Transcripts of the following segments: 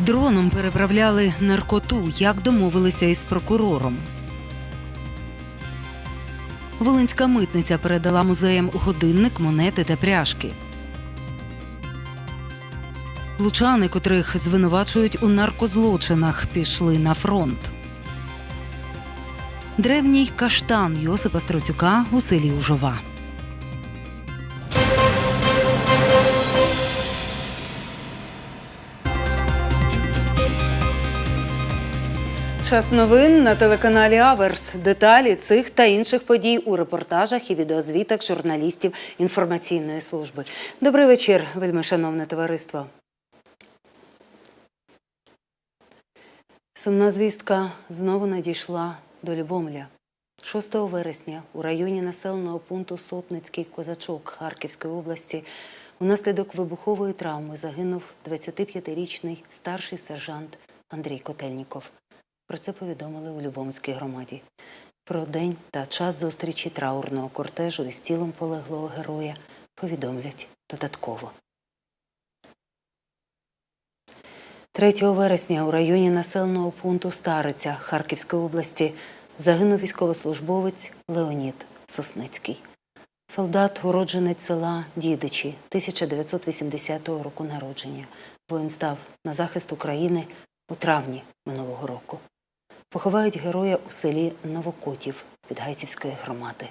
Дроном переправляли наркоту, як домовилися із прокурором. Волинська митниця передала музеям годинник, монети та пряжки. Лучани, котрих звинувачують у наркозлочинах, пішли на фронт. Древній каштан Йосипа Строцюка у селі Ужова. Час новин на телеканалі Аверс. Деталі цих та інших подій у репортажах і відеозвітах журналістів інформаційної служби. Добрий вечір, вельми шановне товариство. Сумна звістка знову надійшла до Любомля. 6 вересня у районі населеного пункту Сотницький Козачок Харківської області унаслідок вибухової травми загинув 25-річний старший сержант Андрій Котельніков. Про це повідомили у Любомській громаді. Про день та час зустрічі траурного кортежу із тілом полеглого героя повідомлять додатково. 3 вересня у районі населеного пункту Стариця Харківської області загинув військовослужбовець Леонід Сосницький. Солдат, уродженець села Дідичі 1980 року народження. Воїн став на захист України у травні минулого року. Поховають героя у селі Новокотів Підгайцівської громади.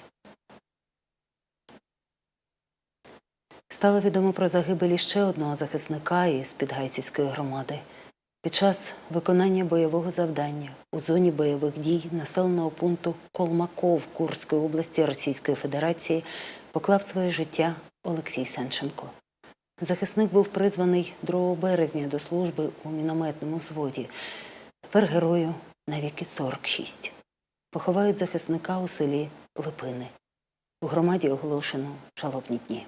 Стало відомо про загибелі ще одного захисника із Підгайцівської громади. Під час виконання бойового завдання у зоні бойових дій населеного пункту Колмаков Курської області Російської Федерації поклав своє життя Олексій Сенченко. Захисник був призваний 2 березня до служби у мінометному взводі. Тепер герою навіки 46. Поховають захисника у селі Липини. У громаді оголошено жалобні дні.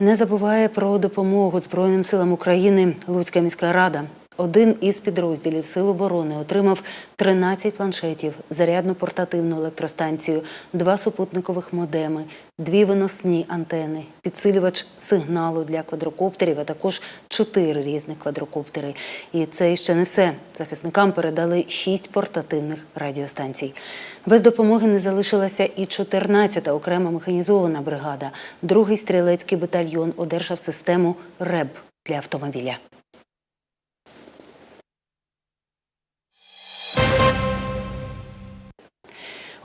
Не забуває про допомогу Збройним силам України Луцька міська рада. Один із підрозділів Сил оборони отримав 13 планшетів, зарядну портативну електростанцію, два супутникових модеми, дві виносні антени, підсилювач сигналу для квадрокоптерів, а також чотири різних квадрокоптери. І це ще не все. Захисникам передали шість портативних радіостанцій. Без допомоги не залишилася і 14-та окрема механізована бригада. Другий стрілецький батальйон одержав систему РЕБ для автомобіля.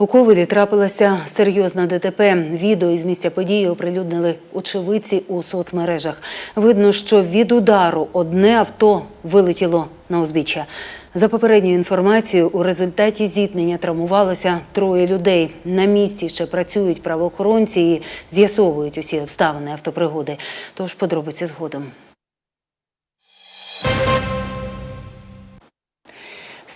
У Ковелі трапилася серйозна ДТП. Відео із місця події оприлюднили очевидці у соцмережах. Видно, що від удару одне авто вилетіло на узбіччя. За попередньою інформацією, у результаті зіткнення травмувалося троє людей. На місці ще працюють правоохоронці і з'ясовують усі обставини автопригоди. Тож подробиці згодом.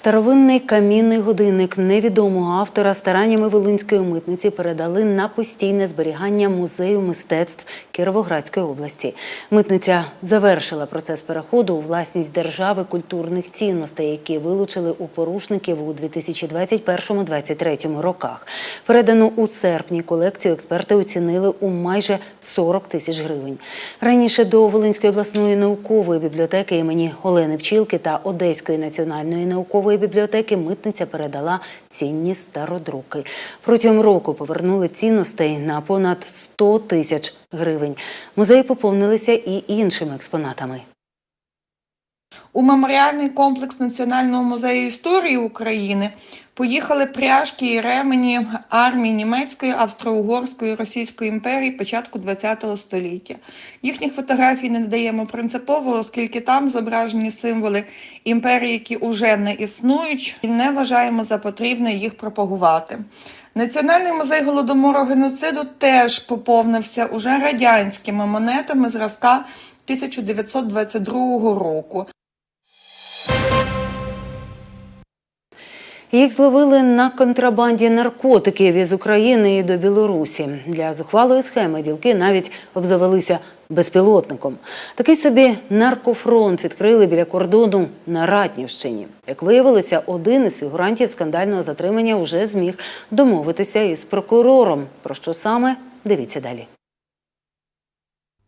Старовинний камінний годинник невідомого автора стараннями Волинської митниці передали на постійне зберігання музею мистецтв Кіровоградської області. Митниця завершила процес переходу у власність держави культурних цінностей, які вилучили у порушників у 2021-2023 роках. Передану у серпні колекцію експерти оцінили у майже 40 тисяч гривень. Раніше до Волинської обласної наукової бібліотеки імені Олени Пчілки та Одеської національної наукової бібліотеки митниця передала цінні стародруки. Протягом року повернули цінностей на понад 100 тисяч гривень. Музеї поповнилися і іншими експонатами. У меморіальний комплекс Національного музею історії України поїхали пряжки і ремені армії німецької, австро-угорської, Російської імперії початку ХХ століття. Їхніх фотографій не надаємо принципово, оскільки там зображені символи імперії, які уже не існують, і не вважаємо за потрібне їх пропагувати. Національний музей голодомору геноциду теж поповнився уже радянськими монетами зразка 1922 року. Їх зловили на контрабанді наркотиків із України і до Білорусі. Для зухвалої схеми ділки навіть обзавелися безпілотником. Такий собі наркофронт відкрили біля кордону на Ратнівщині. Як виявилося, один із фігурантів скандального затримання вже зміг домовитися із прокурором. Про що саме дивіться далі.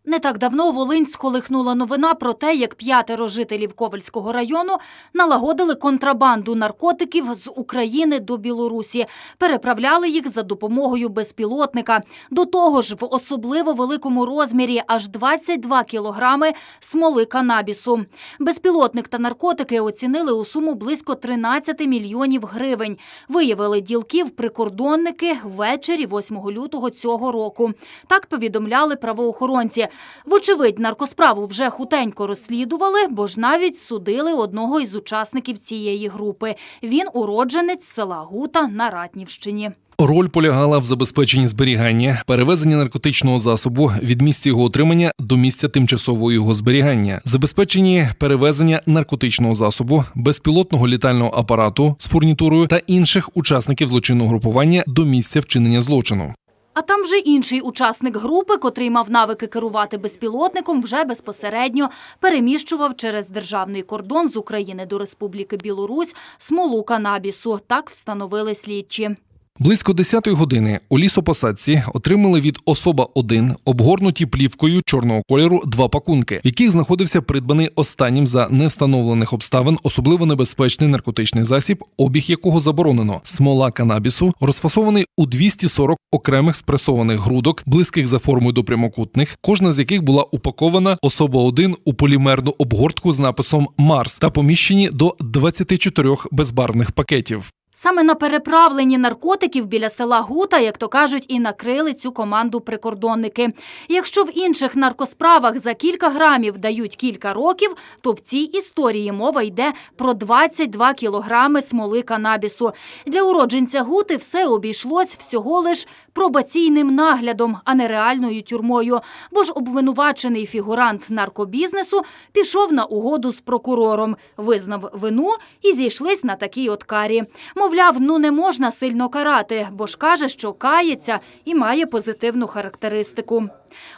Не так давно Волинь сколихнула новина про те, як п'ятеро жителів Ковальського району налагодили контрабанду наркотиків з України до Білорусі, переправляли їх за допомогою безпілотника. До того ж, в особливо великому розмірі аж 22 кілограми смоли канабісу. Безпілотник та наркотики оцінили у суму близько 13 мільйонів гривень. Виявили ділків прикордонники ввечері 8 лютого цього року. Так повідомляли правоохоронці. Вочевидь, наркосправу вже хутенько розслідували, бо ж навіть судили одного із учасників цієї групи. Він уродженець села Гута на Ратнівщині. Роль полягала в забезпеченні зберігання, перевезення наркотичного засобу від місця його отримання до місця тимчасового його зберігання, забезпеченні перевезення наркотичного засобу, безпілотного літального апарату з фурнітурою та інших учасників злочинного групування до місця вчинення злочину. А там вже інший учасник групи, котрий мав навики керувати безпілотником, вже безпосередньо переміщував через державний кордон з України до Республіки Білорусь смолу канабісу. Так встановили слідчі. Близько 10-ї години у лісопосадці отримали від особа 1 обгорнуті плівкою чорного кольору два пакунки, в яких знаходився придбаний останнім за невстановлених обставин особливо небезпечний наркотичний засіб, обіг якого заборонено смола канабісу, розфасований у 240 окремих спресованих грудок, близьких за формою до прямокутних, кожна з яких була упакована особа 1 у полімерну обгортку з написом Марс та поміщені до 24 безбарвних пакетів. Саме на переправленні наркотиків біля села Гута, як то кажуть, і накрили цю команду прикордонники. Якщо в інших наркосправах за кілька грамів дають кілька років, то в цій історії мова йде про 22 кілограми смоли канабісу. Для уродженця Гути все обійшлось всього лиш пробаційним наглядом, а не реальною тюрмою. Бо ж обвинувачений фігурант наркобізнесу пішов на угоду з прокурором, визнав вину і зійшлись на такій от карі. Мовляв, ну не можна сильно карати, бо ж каже, що кається і має позитивну характеристику.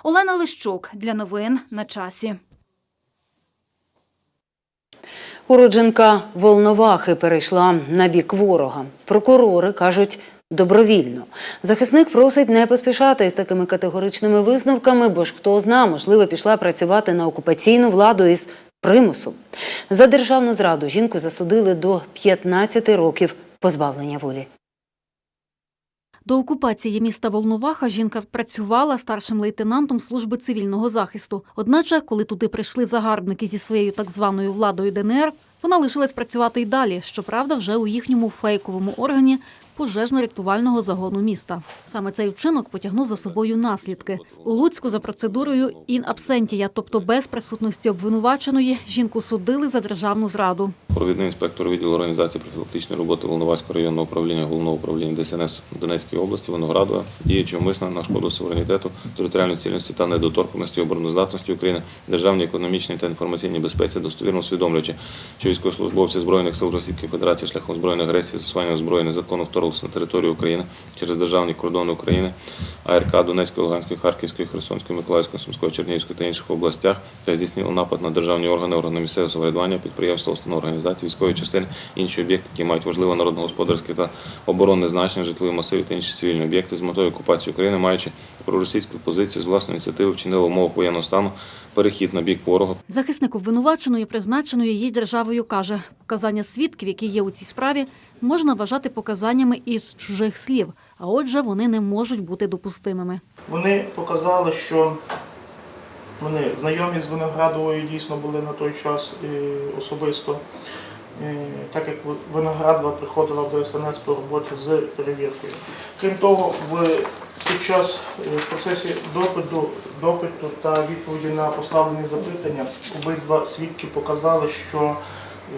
Олена Лищук для новин на часі. Уродженка Волновахи перейшла на бік ворога. Прокурори кажуть добровільно. Захисник просить не поспішати із такими категоричними висновками, бо ж хто зна, можливо, пішла працювати на окупаційну владу із примусу. За державну зраду жінку засудили до 15 років позбавлення волі. До окупації міста Волноваха жінка працювала старшим лейтенантом служби цивільного захисту. Одначе, коли туди прийшли загарбники зі своєю так званою владою ДНР, вона лишилась працювати й далі, щоправда, вже у їхньому фейковому органі пожежно-рятувального загону міста. Саме цей вчинок потягнув за собою наслідки. У Луцьку за процедурою ін абсентія, тобто без присутності обвинуваченої, жінку судили за державну зраду. Провідний інспектор відділу організації профілактичної роботи Волноваського районного управління головного управління ДСНС Донецької області Виноградова, діючи умисно на шкоду суверенітету, територіальної цілісності та недоторканості обороноздатності України, державній економічній та інформаційній безпеці, достовірно усвідомлюючи, що військовослужбовці збройних сил Російської Федерації шляхом збройної агресії застосування зброї незаконно вторглися на територію України через державні кордони України, АРК Донецької, Луганської, Харківської, Херсонської, Миколаївської, Сумської, Чернігівської та інших областях та здійснили напад на державні органи, органи місцевого самоврядування, підприємства, установи організації, військові частини, інші об'єкти, які мають важливе народно-господарське та оборонне значення, житлові масиви та інші цивільні об'єкти з метою окупації України, маючи проросійську позицію з власної ініціативи, вчинили умовах воєнного стану перехід на бік ворога, Захисник обвинуваченої, призначеної їй державою, каже, показання свідків, які є у цій справі, можна вважати показаннями із чужих слів, а отже, вони не можуть бути допустимими. Вони показали, що вони знайомі з Виноградовою дійсно були на той час особисто, так як Виноградова приходила до СНС по роботі з перевіркою. Крім того, в під час е, в процесі допиту, допиту та відповіді на поставлені запитання обидва свідки показали, що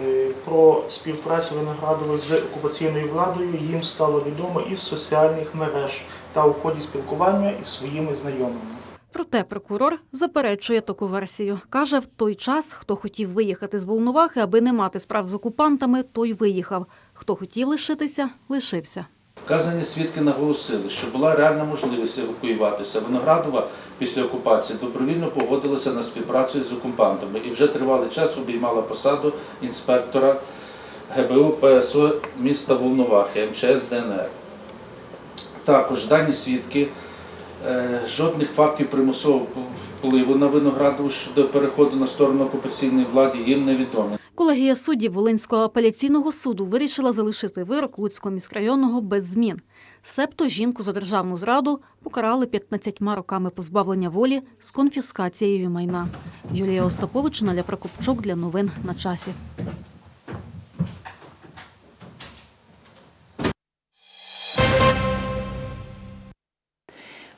е, про співпрацю Виноградової з окупаційною владою їм стало відомо із соціальних мереж та у ході спілкування із своїми знайомими. Проте прокурор заперечує таку версію. Каже, в той час, хто хотів виїхати з Волновахи, аби не мати справ з окупантами, той виїхав. Хто хотів лишитися, лишився. Вказані свідки наголосили, що була реальна можливість евакуюватися. Виноградова після окупації добровільно погодилася на співпрацю з окупантами і вже тривалий час обіймала посаду інспектора ГБУ ПСО міста Волновахи МЧС ДНР. Також дані свідки Жодних фактів примусового впливу на Виноградову щодо переходу на сторону окупаційної влади їм невідомі. Колегія суддів Волинського апеляційного суду вирішила залишити вирок Луцького міськрайонного без змін. Себто жінку за державну зраду покарали 15 роками позбавлення волі з конфіскацією майна. Юлія Остапович, Наля Прокопчук для новин на часі.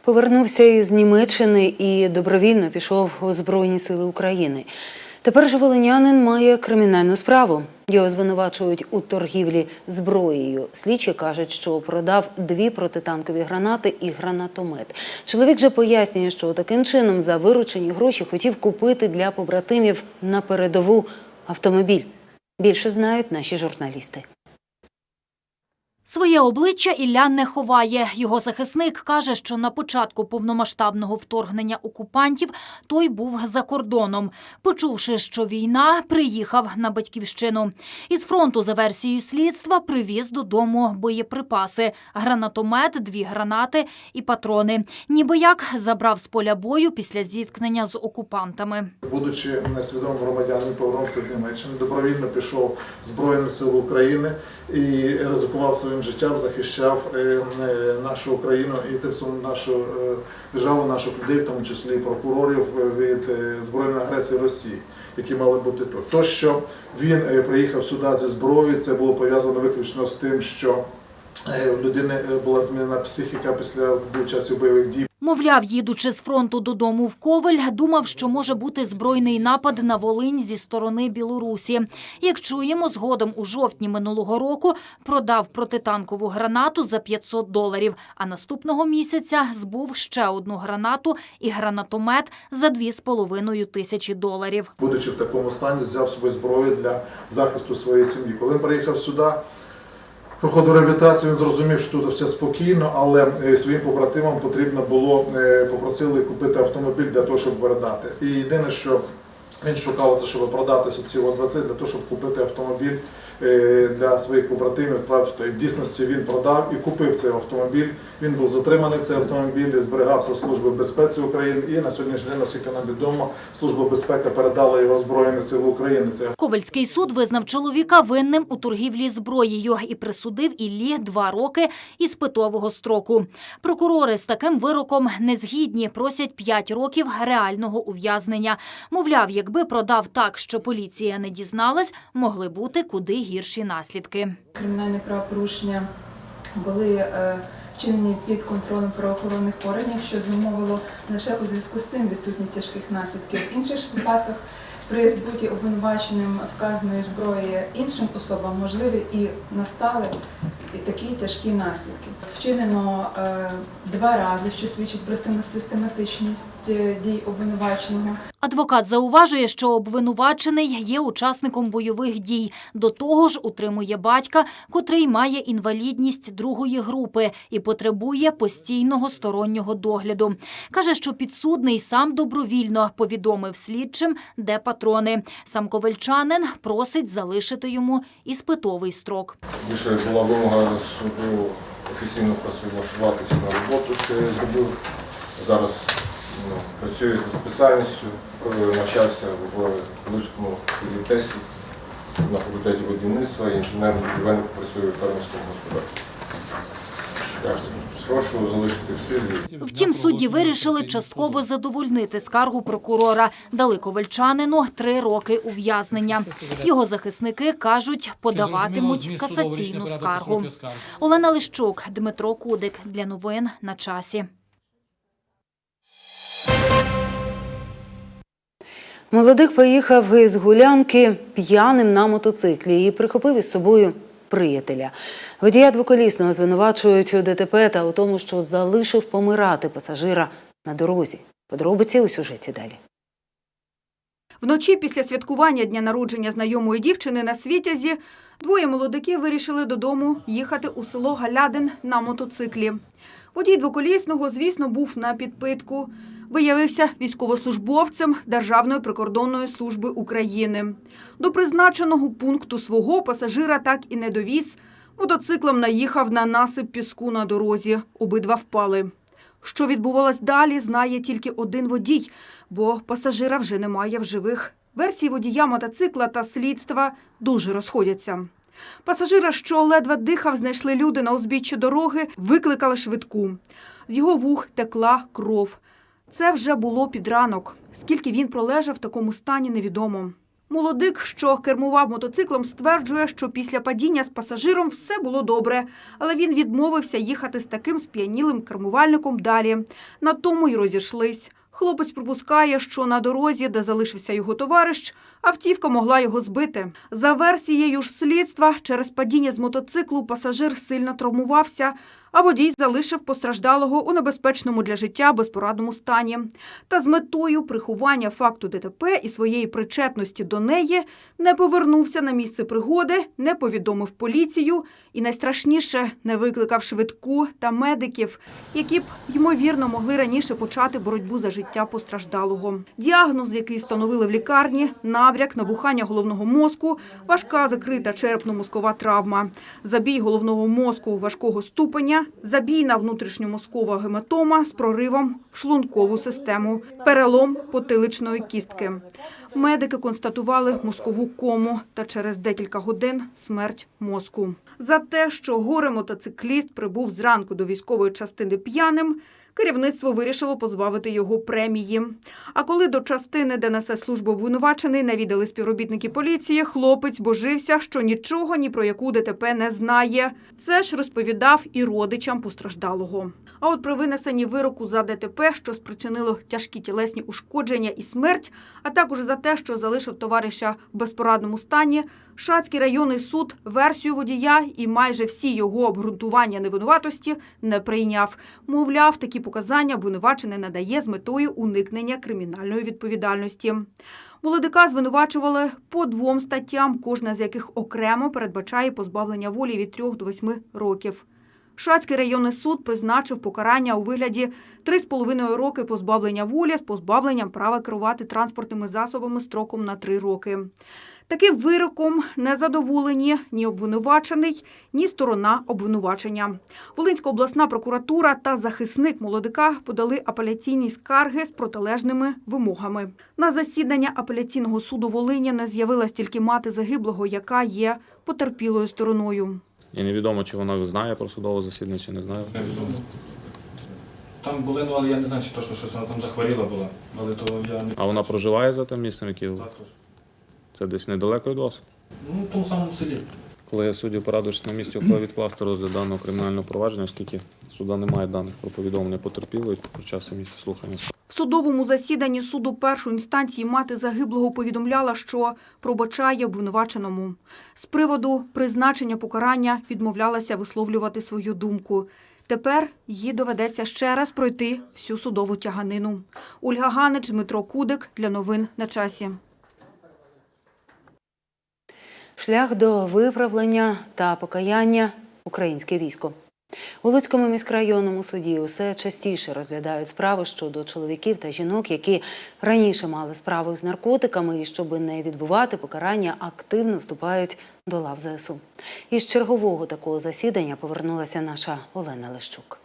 Повернувся із Німеччини і добровільно пішов у Збройні Сили України. Тепер же волинянин має кримінальну справу. Його звинувачують у торгівлі зброєю. Слідчі кажуть, що продав дві протитанкові гранати і гранатомет. Чоловік же пояснює, що таким чином за виручені гроші хотів купити для побратимів на передову автомобіль. Більше знають наші журналісти. Своє обличчя Ілля не ховає. Його захисник каже, що на початку повномасштабного вторгнення окупантів той був за кордоном. Почувши, що війна, приїхав на батьківщину. Із фронту, за версією слідства, привіз додому боєприпаси, гранатомет, дві гранати і патрони. Ніби як забрав з поля бою після зіткнення з окупантами. Будучи несвідомим громадянином, повернувся з Німеччини, добровільно пішов в Збройні Сили України і ризикував своїм життям, захищав е, е, нашу Україну і тим нашу е, державу, наших людей, в тому числі прокурорів від збройної агресії Росії, які мали бути тут. То, що він приїхав сюди зі зброєю, це було пов'язано виключно з тим, що у людини е, була змінена психіка після часів бойових дій. Мовляв, їдучи з фронту додому в Ковель, думав, що може бути збройний напад на Волинь зі сторони Білорусі. Як чуємо, згодом у жовтні минулого року продав протитанкову гранату за 500 доларів, а наступного місяця збув ще одну гранату і гранатомет за 2,5 тисячі доларів. будучи в такому стані, взяв з собою зброю для захисту своєї сім'ї. Коли приїхав сюди, проходив реабілітацію, він зрозумів, що тут все спокійно, але е, своїм побратимам потрібно було е, попросили купити автомобіль для того, щоб передати. І єдине, що він шукав це, щоб продати ці 20 для того, щоб купити автомобіль для своїх побратимів. Правда, в дійсності він продав і купив цей автомобіль. Він був затриманий цей автомобіль, зберігався в Службі безпеці України. І на сьогоднішній день, наскільки нам відомо, Служба безпеки передала його Збройні Сили України. Цей Ковальський суд визнав чоловіка винним у торгівлі зброєю і присудив Іллі два роки із питового строку. Прокурори з таким вироком не згідні, просять п'ять років реального ув'язнення. Мовляв, якби продав так, що поліція не дізналась, могли бути куди гірші наслідки. Кримінальні правопорушення були е, вчинені під контролем правоохоронних органів, що зумовило лише у зв'язку з цим відсутність тяжких наслідків. В інших випадках при збуті обвинуваченим вказаної зброї іншим особам можливі і настали і такі тяжкі наслідки. Вчинено е, два рази, що свідчить про систематичність е, дій обвинуваченого. Адвокат зауважує, що обвинувачений є учасником бойових дій. До того ж, утримує батька, котрий має інвалідність другої групи і потребує постійного стороннього догляду. Каже, що підсудний сам добровільно повідомив слідчим, де патрони. Сам ковельчанин просить залишити йому іспитовий строк. Більше була вимога суду офіційно працевлаштуватися на роботу, що я зробив. Зараз ну, працюю за спеціальністю, навчався в Луцькому політесі на факультеті будівництва, інженером будівельник працюю в фермерському господарстві. Прошу залишити в силі. Втім, судді вирішили частково задовольнити скаргу прокурора. Дали ковальчанину три роки ув'язнення. Його захисники кажуть, подаватимуть касаційну скаргу. Олена Лищук, Дмитро Кудик. Для новин на часі. Молодик поїхав із гулянки п'яним на мотоциклі і прихопив із собою приятеля. Водія двоколісного звинувачують у ДТП та у тому, що залишив помирати пасажира на дорозі. Подробиці у сюжеті далі. Вночі після святкування дня народження знайомої дівчини на Світязі двоє молодиків вирішили додому їхати у село Галядин на мотоциклі. Водій двоколісного, звісно, був на підпитку. Виявився військовослужбовцем Державної прикордонної служби України. До призначеного пункту свого пасажира так і не довіз. Мотоциклом наїхав на насип піску на дорозі. Обидва впали. Що відбувалось далі, знає тільки один водій, бо пасажира вже немає в живих. Версії водія мотоцикла та слідства дуже розходяться. Пасажира, що ледве дихав, знайшли люди на узбіччі дороги, викликали швидку. З його вух текла кров. Це вже було під ранок. Скільки він пролежав в такому стані, невідомо. Молодик, що кермував мотоциклом, стверджує, що після падіння з пасажиром все було добре, але він відмовився їхати з таким сп'янілим кермувальником далі. На тому й розійшлись. Хлопець припускає, що на дорозі, де залишився його товариш, автівка могла його збити. За версією ж слідства, через падіння з мотоциклу пасажир сильно травмувався, а водій залишив постраждалого у небезпечному для життя безпорадному стані. Та з метою приховання факту ДТП і своєї причетності до неї не повернувся на місце пригоди, не повідомив поліцію і найстрашніше не викликав швидку та медиків, які б ймовірно могли раніше почати боротьбу за життя постраждалого. Діагноз, який встановили в лікарні, набряк, набухання головного мозку, важка закрита черепно-мозкова травма, забій головного мозку важкого ступеня, забійна внутрішньомозкова гематома з проривом в шлункову систему, перелом потиличної кістки. Медики констатували мозкову кому та через декілька годин смерть мозку. За те, що горе-мотоцикліст прибув зранку до військової частини п'яним, керівництво вирішило позбавити його премії. А коли до частини, де несе службу обвинувачений, навідали співробітники поліції, хлопець божився, що нічого ні про яку ДТП не знає. Це ж розповідав і родичам постраждалого. А от при винесенні вироку за ДТП, що спричинило тяжкі тілесні ушкодження і смерть, а також за те, що залишив товариша в безпорадному стані, Шацький районний суд версію водія і майже всі його обґрунтування невинуватості не прийняв. Мовляв, такі показання обвинувачений надає з метою уникнення кримінальної відповідальності. Молодика звинувачували по двом статтям, кожна з яких окремо передбачає позбавлення волі від 3 до 8 років. Шацький районний суд призначив покарання у вигляді 3,5 роки позбавлення волі з позбавленням права керувати транспортними засобами строком на 3 роки. Таким вироком не задоволені ні обвинувачений, ні сторона обвинувачення. Волинська обласна прокуратура та захисник молодика подали апеляційні скарги з протилежними вимогами. На засідання апеляційного суду Волині не з'явилась тільки мати загиблого, яка є потерпілою стороною. І невідомо, чи вона знає про судове засідання, чи не знає. Там були, ну але я не знаю, чи точно щось вона там захворіла була. Але то я не А вона проживає за тим місцем, яке також. це десь недалеко від вас. Ну, в тому самому селі. Коли судді порадившись на місці, ухвалив відкласти розгляд даного кримінального провадження, оскільки суда немає даних про повідомлення потерпілої про час і місце слухання. Судовому засіданні суду першої інстанції мати загиблого повідомляла, що пробачає обвинуваченому. З приводу призначення покарання відмовлялася висловлювати свою думку. Тепер їй доведеться ще раз пройти всю судову тяганину. Ольга Ганич, Дмитро Кудик для новин на часі. Шлях до виправлення та покаяння українське військо. У Луцькому міськрайонному суді усе частіше розглядають справи щодо чоловіків та жінок, які раніше мали справи з наркотиками, і щоб не відбувати покарання, активно вступають до лав ЗСУ. Із чергового такого засідання повернулася наша Олена Лещук.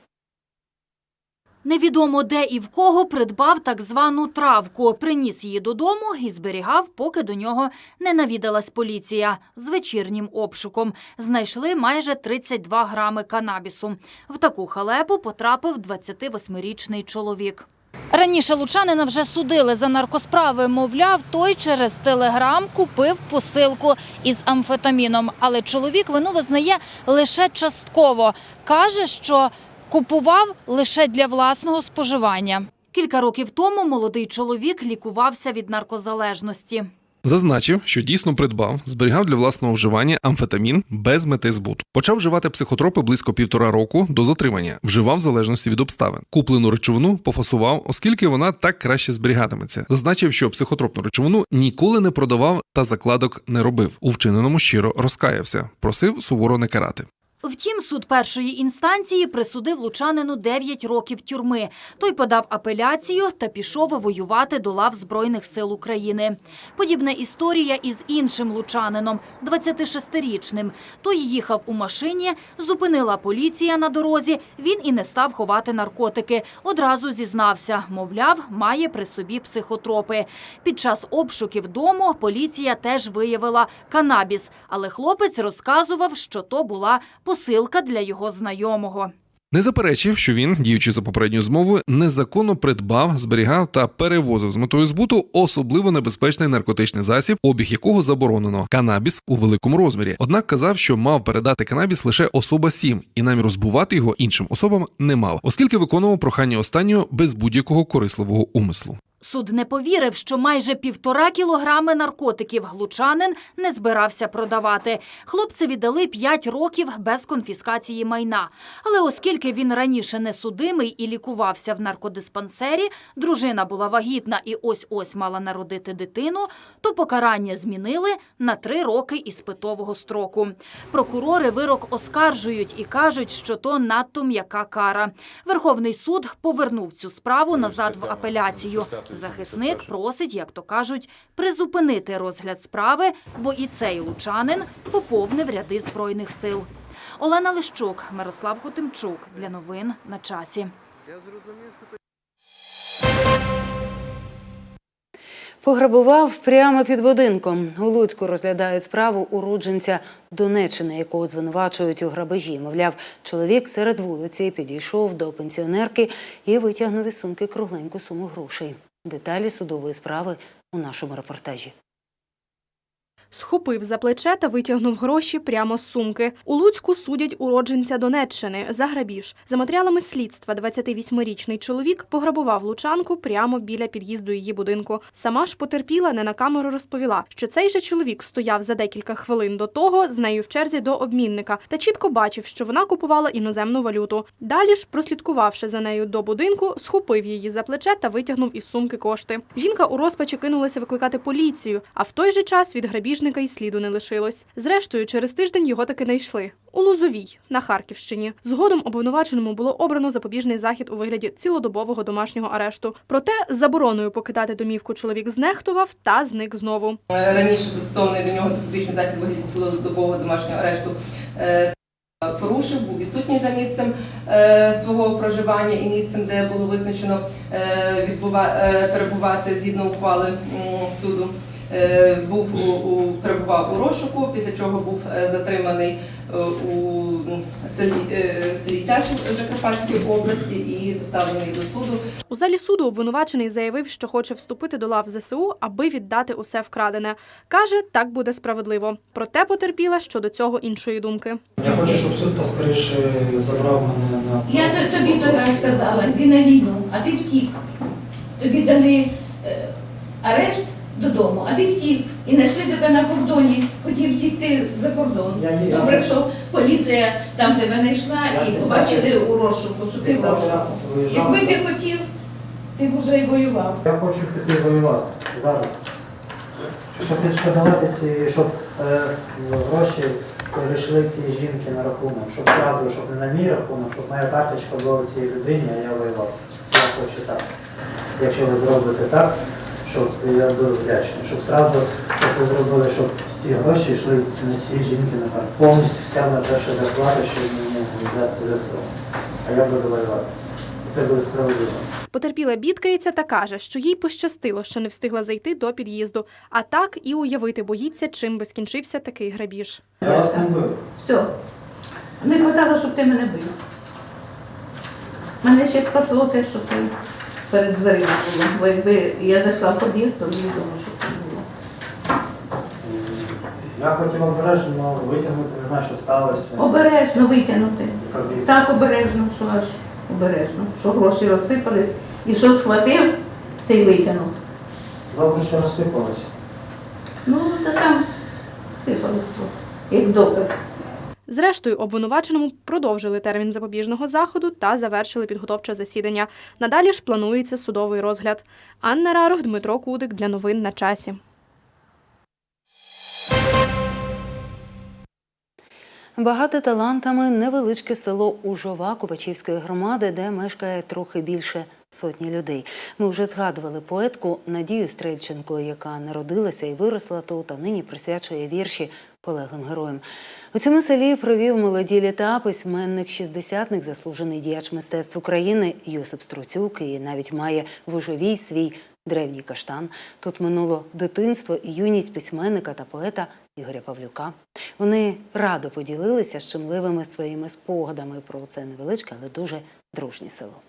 Невідомо де і в кого придбав так звану травку, приніс її додому і зберігав, поки до нього не навідалась поліція. З вечірнім обшуком знайшли майже 32 грами канабісу. В таку халепу потрапив 28-річний чоловік. Раніше лучанина вже судили за наркосправи. Мовляв, той через телеграм купив посилку із амфетаміном. Але чоловік вину визнає лише частково. Каже, що купував лише для власного споживання. Кілька років тому молодий чоловік лікувався від наркозалежності. Зазначив, що дійсно придбав, зберігав для власного вживання амфетамін без мети збуту. Почав вживати психотропи близько півтора року до затримання. Вживав в залежності від обставин. Куплену речовину пофасував, оскільки вона так краще зберігатиметься. Зазначив, що психотропну речовину ніколи не продавав та закладок не робив. У вчиненому щиро розкаявся, просив суворо не карати. Втім, суд першої інстанції присудив лучанину 9 років тюрми. Той подав апеляцію та пішов воювати до лав Збройних сил України. Подібна історія із іншим лучанином, 26-річним. Той їхав у машині, зупинила поліція на дорозі, він і не став ховати наркотики. Одразу зізнався, мовляв, має при собі психотропи. Під час обшуків дому поліція теж виявила канабіс, але хлопець розказував, що то була посилка для його знайомого. Не заперечив, що він, діючи за попередньою змовою, незаконно придбав, зберігав та перевозив з метою збуту особливо небезпечний наркотичний засіб, обіг якого заборонено канабіс у великому розмірі. Однак казав, що мав передати канабіс лише особа сім, і наміру збувати його іншим особам не мав, оскільки виконував прохання останнього без будь-якого корисливого умислу. Суд не повірив, що майже півтора кілограми наркотиків глучанин не збирався продавати. Хлопцеві дали 5 років без конфіскації майна. Але оскільки він раніше не судимий і лікувався в наркодиспансері, дружина була вагітна і ось-ось мала народити дитину, то покарання змінили на 3 роки іспитового строку. Прокурори вирок оскаржують і кажуть, що то надто м'яка кара. Верховний суд повернув цю справу назад в апеляцію. Захисник просить, як то кажуть, призупинити розгляд справи, бо і цей лучанин поповнив ряди збройних сил. Олена Лищук, Мирослав Хотимчук для новин на часі. Пограбував прямо під будинком. У Луцьку розглядають справу уродженця Донеччини, якого звинувачують у грабежі. Мовляв, чоловік серед вулиці підійшов до пенсіонерки і витягнув із сумки кругленьку суму грошей. Деталі судової справи у нашому репортажі. Схопив за плече та витягнув гроші прямо з сумки. У Луцьку судять уродженця Донеччини за грабіж. За матеріалами слідства 28-річний чоловік пограбував лучанку прямо біля під'їзду її будинку. Сама ж потерпіла, не на камеру розповіла, що цей же чоловік стояв за декілька хвилин до того з нею в черзі до обмінника та чітко бачив, що вона купувала іноземну валюту. Далі ж, прослідкувавши за нею до будинку, схопив її за плече та витягнув із сумки кошти. Жінка у розпачі кинулася викликати поліцію, а в той же час від грабіжника й сліду не лишилось. Зрештою, через тиждень його таки знайшли. У Лозовій на Харківщині згодом обвинуваченому було обрано запобіжний захід у вигляді цілодобового домашнього арешту. Проте забороною покидати домівку чоловік знехтував та зник знову. Раніше застосований до нього запобіжний захід у вигляді цілодобового домашнього арешту е, порушив, був відсутній за місцем е, свого проживання і місцем, де було визначено е, е, перебувати згідно ухвали суду. Е, Був у, у перебував у розшуку, після чого був е, затриманий е, у селі, селі Тячів Закарпатської області і доставлений до суду. У залі суду обвинувачений заявив, що хоче вступити до лав ЗСУ, аби віддати усе вкрадене. Каже, так буде справедливо. Проте потерпіла щодо цього іншої думки. Я хочу, щоб суд поскоріше забрав мене на Я тобі той сказала, йди на війну, а ти втік. Тобі дали арешт додому, а ти втік. І знайшли тебе на кордоні, хотів втікти за кордон. Добре, що поліція там тебе знайшла і побачили у розшуку, що ти в розшуку. Якби ти хотів, ти б вже й воював. Я хочу піти воювати зараз. Щоб відшкодувати ці, щоб е, гроші перейшли цій жінки на рахунок, щоб зразу, щоб не на мій рахунок, щоб моя карточка була цій людині, а я воював. Я хочу так. Якщо ви зробите так, щоб я був вдячний, щоб зразу, щоб ви зробили, щоб всі гроші йшли на ці жінки на. Повністю вся на перша зарплата, що мені віддасть ЗСУ. А я буду воювати. Це буде справедливо. Потерпіла бідкається та каже, що їй пощастило, що не встигла зайти до під'їзду. А так і уявити боїться, чим би скінчився такий грабіж. Я вас не бив. Все. Не хватало, щоб ти мене бив. Мене ще спасло те, що ти перед дверима було. Бо якби я зайшла в під'їзд, то невідомо, що це було. Я хотів обережно витягнути, не знаю, що сталося. Обережно витягнути. Так обережно, що аж обережно, що гроші розсипались. І що схватив, ти й витягнув. Добре, що розсипалося. Ну, та там сипалось, як доказ. Зрештою, обвинуваченому продовжили термін запобіжного заходу та завершили підготовче засідання. Надалі ж планується судовий розгляд. Анна Рарох, Дмитро Кудик для новин на часі. Багате талантами невеличке село Ужова Купачівської громади, де мешкає трохи більше сотні людей. Ми вже згадували поетку Надію Стрельченко, яка народилася і виросла тут, а нині присвячує вірші полеглим героям. У цьому селі провів молоді літа письменник шістдесятник, заслужений діяч мистецтв України Йосип Струцюк і навіть має в Ужовій свій древній каштан. Тут минуло дитинство і юність письменника та поета Ігоря Павлюка. Вони радо поділилися щемливими своїми спогадами про це невеличке, але дуже дружнє село.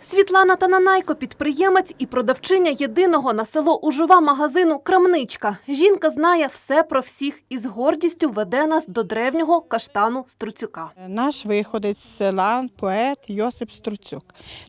Світлана Тананайко – підприємець і продавчиня єдиного на село Ужова магазину «Крамничка». Жінка знає все про всіх і з гордістю веде нас до древнього каштану Струцюка. Наш виходить з села поет Йосип Струцюк.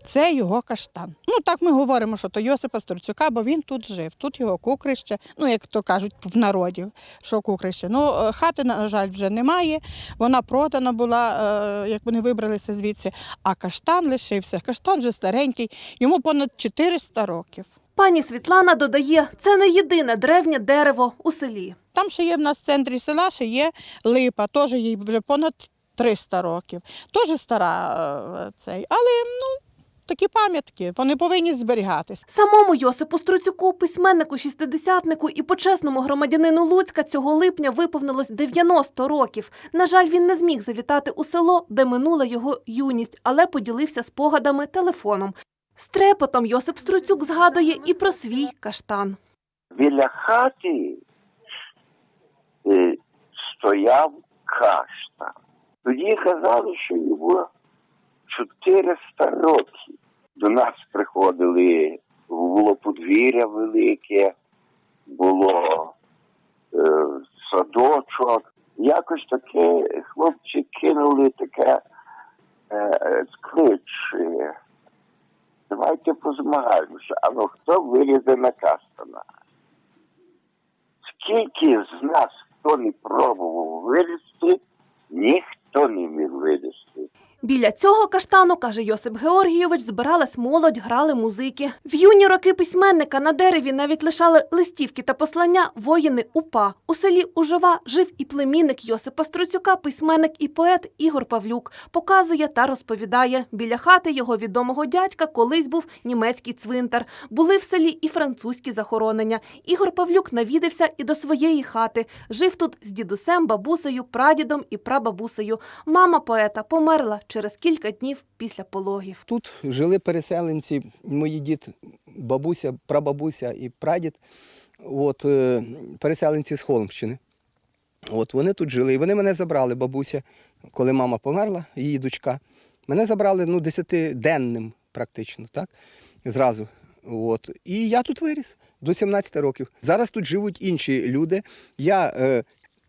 Це його каштан. Ну так ми говоримо, що то Йосипа Струцюка, бо він тут жив. Тут його кукрище, ну як то кажуть в народі, що кукрище. Ну е, хати, на жаль, вже немає. Вона продана була, е, як вони вибралися звідси. А каштан лишився. Каштан вже старенький, йому понад 400 років. Пані Світлана додає, це не єдине древнє дерево у селі. Там ще є в нас в центрі села, ще є липа, теж їй вже понад 300 років. Теж стара е, цей, але ну, такі пам'ятки, вони повинні зберігатися. Самому Йосипу Струцюку, письменнику, шістдесятнику і почесному громадянину Луцька цього липня виповнилось 90 років. На жаль, він не зміг завітати у село, де минула його юність, але поділився спогадами телефоном. З трепотом Йосип Струцюк згадує і про свій каштан. Біля хати е, стояв каштан. Тоді казали, що йому 400 років. До нас приходили, було подвір'я велике, було е, садочок. Якось таке хлопці кинули таке е, клич. Давайте позмагаємося. А ну хто вилізе на кастана? Скільки з нас хто не пробував вилізти, ніхто не міг вилізти. Біля цього каштану, каже Йосип Георгійович, збиралась молодь, грали музики. В юні роки письменника на дереві навіть лишали листівки та послання воїни УПА. У селі Ужова жив і племінник Йосипа Струцюка, письменник і поет Ігор Павлюк. Показує та розповідає. Біля хати його відомого дядька колись був німецький цвинтар. Були в селі і французькі захоронення. Ігор Павлюк навідався і до своєї хати. Жив тут з дідусем, бабусею, прадідом і прабабусею. Мама поета померла через кілька днів після пологів. Тут жили переселенці, мої дід, бабуся, прабабуся і прадід, от, е, переселенці з Холмщини. От вони тут жили. І вони мене забрали, бабуся, коли мама померла, її дочка. Мене забрали ну, десятиденним практично, так? Зразу. От. І я тут виріс до 17 років. Зараз тут живуть інші люди. Я е,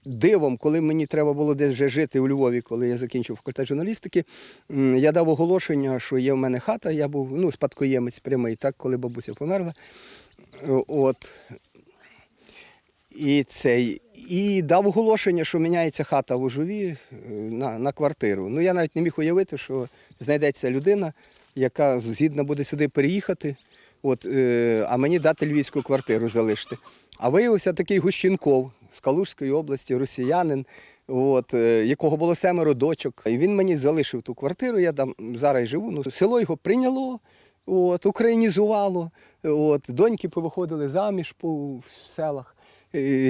дивом, коли мені треба було десь вже жити у Львові, коли я закінчив факультет журналістики, я дав оголошення, що є в мене хата, я був ну, спадкоємець прямий, так, коли бабуся померла. От. І, цей, і дав оголошення, що міняється хата в Ужові е, на, на квартиру. Ну, я навіть не міг уявити, що знайдеться людина, яка згідна буде сюди переїхати, от, е, а мені дати львівську квартиру залишити. А виявився такий Гущенков з Калужської області, росіянин, от, е, якого було семеро дочок. І він мені залишив ту квартиру, я там зараз живу. Ну, село його прийняло, от, українізувало, от, доньки повиходили заміж по селах е,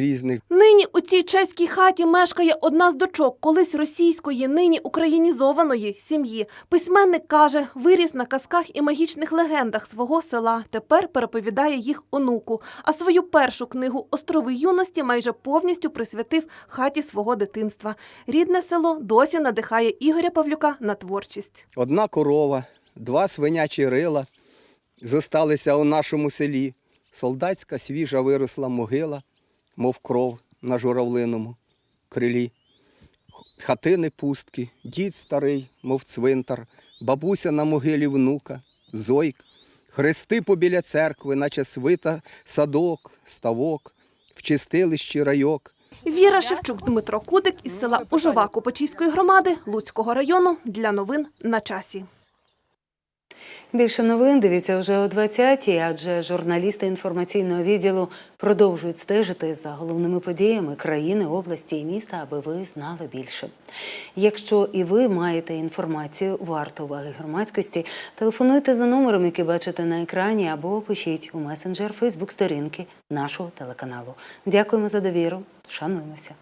різних. Нині у цій чеській хаті мешкає одна з дочок колись російської, нині українізованої сім'ї. Письменник каже, виріс на казках і магічних легендах свого села. Тепер переповідає їх онуку. А свою першу книгу Острови юності майже повністю присвятив хаті свого дитинства. Рідне село досі надихає Ігоря Павлюка на творчість. Одна корова, два свинячі рила зосталися у нашому селі. Солдатська свіжа виросла могила, мов кров на журавлиному крилі. Хатини пустки, дід старий, мов цвинтар, бабуся на могилі внука, зойк, хрести побіля церкви, наче свита, садок, ставок, в чистилищі райок. Віра Шевчук, Дмитро Кудик із села Ужова Копачівської громади Луцького району для новин на часі. Більше новин дивіться вже о 20-й, адже журналісти інформаційного відділу продовжують стежити за головними подіями країни, області і міста, аби ви знали більше. Якщо і ви маєте інформацію, варту уваги громадськості, телефонуйте за номером, який бачите на екрані, або пишіть у месенджер Фейсбук сторінки нашого телеканалу. Дякуємо за довіру. Шануємося.